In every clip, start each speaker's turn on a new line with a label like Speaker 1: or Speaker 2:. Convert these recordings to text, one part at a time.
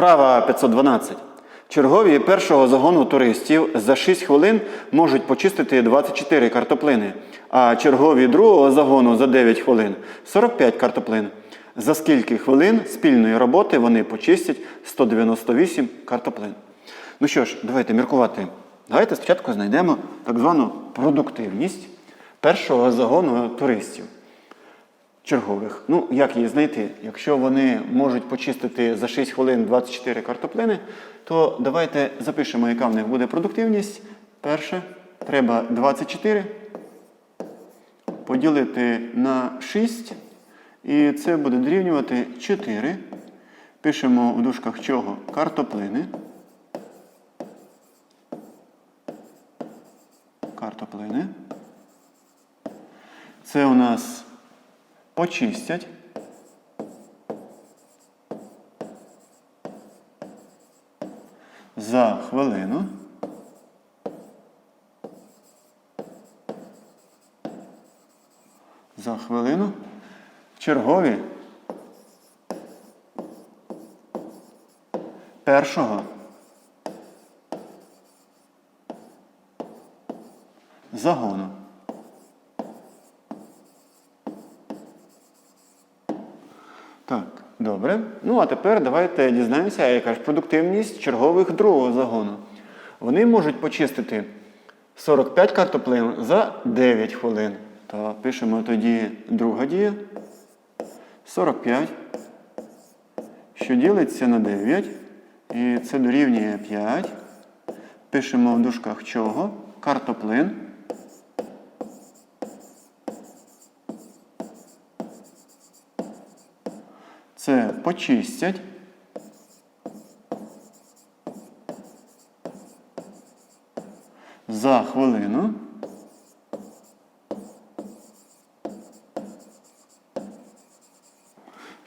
Speaker 1: Вправа 512. Чергові першого загону туристів за 6 хвилин можуть почистити 24 картоплини, а чергові другого загону за 9 хвилин 45 картоплин. За скільки хвилин спільної роботи вони почистять 198 картоплин. Ну що ж, давайте міркувати. Давайте спочатку знайдемо так звану продуктивність першого загону туристів чергових. Ну, як її знайти? Якщо вони можуть почистити за 6 хвилин 24 картоплини, то давайте запишемо, яка в них буде продуктивність. Перше, треба 24 поділити на 6, і це буде дорівнювати 4. Пишемо в дужках чого? Картоплини. Картоплини. Це у нас почистять. За хвилину. За хвилину. Чергові. Першого. Загону. Так, добре. Ну, а тепер давайте дізнаємося, яка ж продуктивність чергових другого загону. Вони можуть почистити 45 картоплин за 9 хвилин. То пишемо тоді друга дія. 45, що ділиться на 9. І це дорівнює 5. Пишемо в дужках чого? Картоплин. Це почистять. За хвилину.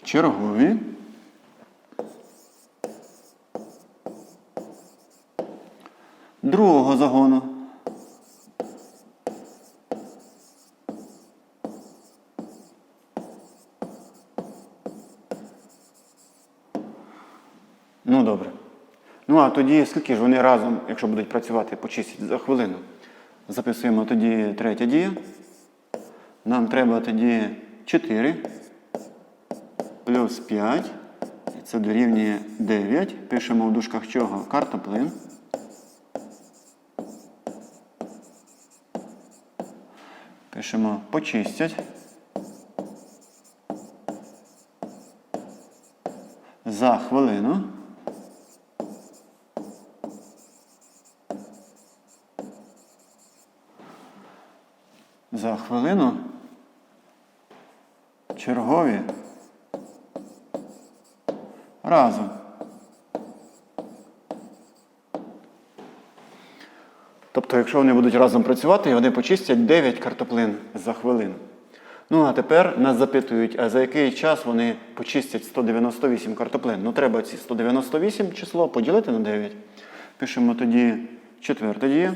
Speaker 1: Чергові. Другого загону. Ну, а тоді скільки ж вони разом, якщо будуть працювати, почистять за хвилину? Записуємо тоді третя дія. Нам треба тоді 4 плюс 5. Це дорівнює 9. Пишемо в дужках чого? Картоплин. Пишемо почистять. За хвилину. за хвилину чергові разом. Тобто, якщо вони будуть разом працювати, вони почистять 9 картоплин за хвилину. Ну, а тепер нас запитують, а за який час вони почистять 198 картоплин. Ну, треба ці 198 число поділити на 9. Пишемо тоді четверте діє.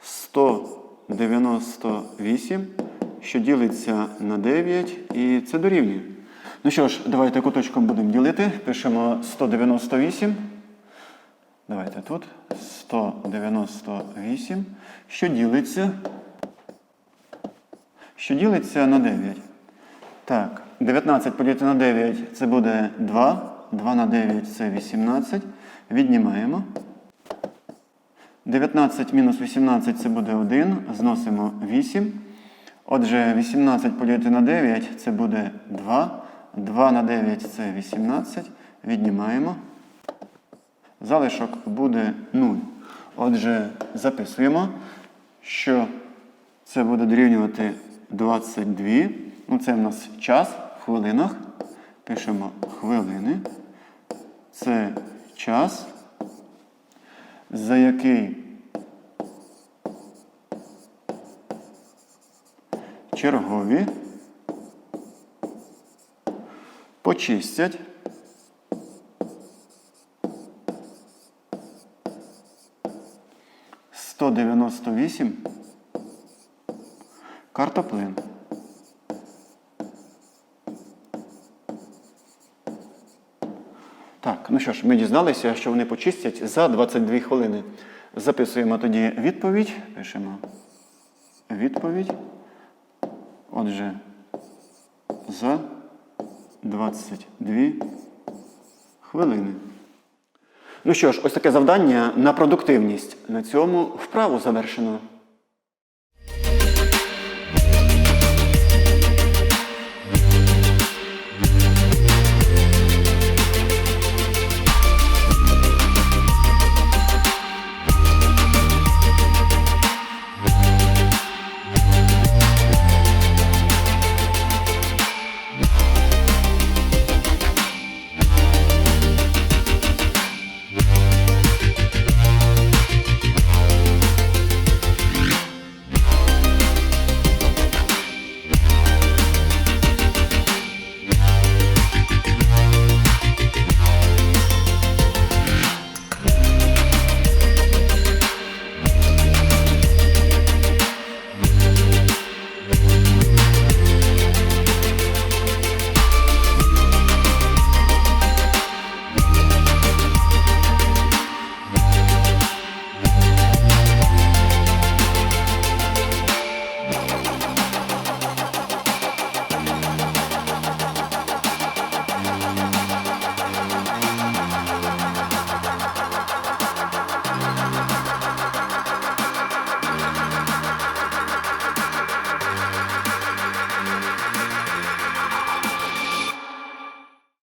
Speaker 1: 100. 98, що ділиться на 9, і це дорівнює. Ну що ж, давайте куточком будемо ділити. Пишемо 198. Давайте тут. 198, що ділиться. Що ділиться на 9. Так, 19 поділити на 9 це буде 2. 2 на 9 це 18. Віднімаємо. 19 мінус 18 це буде 1. Зносимо 8. Отже, 18 поділити на 9 це буде 2. 2 на 9 це 18. Віднімаємо. Залишок буде 0. Отже, записуємо, що це буде дорівнювати 22. Ну, це в нас час в хвилинах. Пишемо хвилини. Це час, за який? Чергові. Почистять. Сто дев'яносто вісім. Картоплин. Ну що ж, ми дізналися, що вони почистять за 22 хвилини. Записуємо тоді відповідь. Пишемо відповідь. Отже, за 22 хвилини. Ну що ж, ось таке завдання на продуктивність. На цьому вправу завершено.